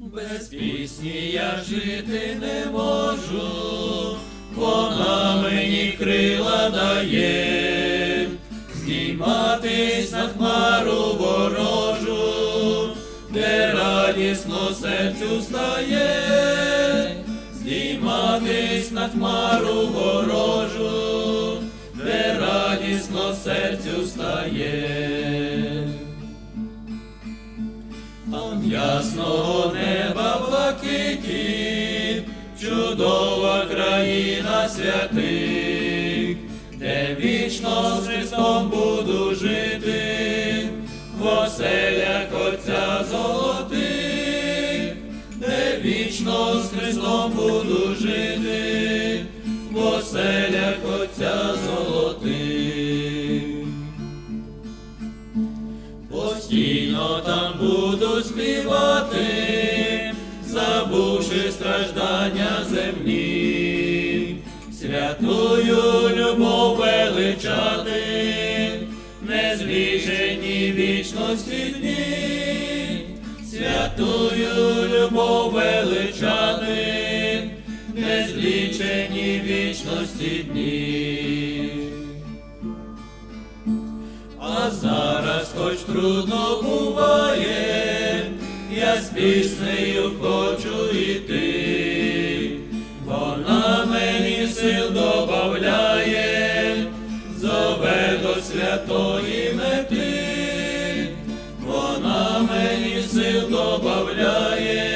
Без пісні я жити не можу, вона мені крила дає, здійматись на хмару ворожу, де радісно серцю стає, здійматись на хмару ворожу, де радісно серцю стає. Там ясного неба блакиті, чудова країна святих, де вічно з Христом буду жити, в оселях Отця золотих, де вічно з Христом буду жити, в оселях Постійно там буду співати, забувши страждання земні, святую любов величати, незлічені вічності дні, святую любов величати, незлічені вічності дні. Зараз, хоч трудно буває, я з піснею хочу йти, вона мені сил добавляє, зове до святої мети, вона мені сил добавляє,